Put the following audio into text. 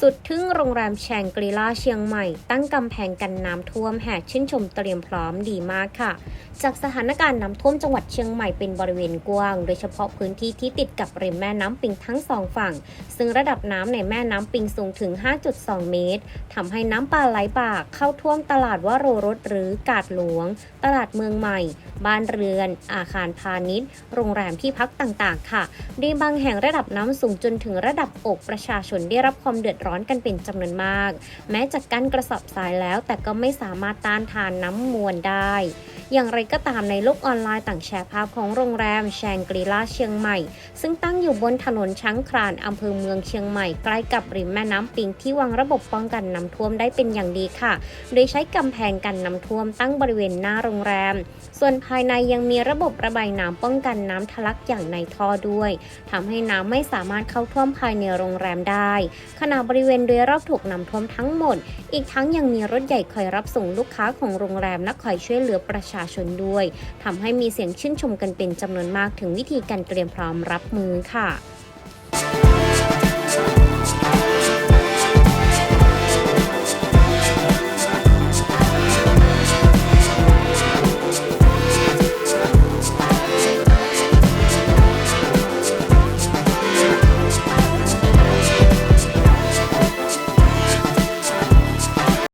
สุดทึ่งโรงแรมแชงกรีลาเชียงใหม่ ตั้งกำแพงกันน้ำท่วมแห่ชื่นชมเตรียมพร้อมดีมากค่ะ จากสถานการณ์น้ำท่วมจังหวัดเชียงใหม่เป็นบริเวณกว้าง โดยเฉพาะพื้นที่ที่ติดกับริมแม่น้ำปิงทั้งสองฝั่ง ซึ่งระดับน้ำในแม่น้ำปิงสูงถึง 5.2 เมตรทำให้น้ำป่าไหลบากเข้าท่วมตลาดวโรรสหรือกาดหลวง ตลาดเมืองใหม่ บ้านเรือน อาคารพาณิชย์ โรงแรมที่พักต่างๆ ค่ะในบางแห่งระดับน้ำสูงจนถึงระดับอกประชาชนได้รับความเดือดร้อนกันเป็นจำนวนมาก แม้จะกั้นกระสอบทรายแล้วแต่ก็ไม่สามารถต้านทานน้ำมวลได้อย่างไรก็ตามในโลกออนไลน์ต่างแชร์ภาพของโรงแรมแชงกรีลาเชียงใหม่ ซึ่งตั้งอยู่บนถนนช้างคลานอำเภอเมืองเชียงใหม่ใกล้กับริมแม่น้ำปิงที่วางระบบป้องกันน้ำท่วมได้เป็นอย่างดีค่ะ โดยใช้กำแพงกันน้ำท่วมตั้งบริเวณหน้าโรงแรม ส่วนภายในยังมีระบบระบายน้ำป้องกันน้ำทะลักอย่างในท่อด้วยทำให้น้ำไม่สามารถเข้าท่วมภายในโรงแรมได้ ขณะบริเวณโดยรอบถูกน้ำท่วมทั้งหมด อีกทั้งยังมีรถใหญ่คอยรับส่งลูกค้าของโรงแรมและคอยช่วยเหลือประชาชาชนด้วย ทำให้มีเสียงชื่นชมกันเป็นจำนวนมากถึงวิธีการเตรียมพร้อมรับมือค่ะ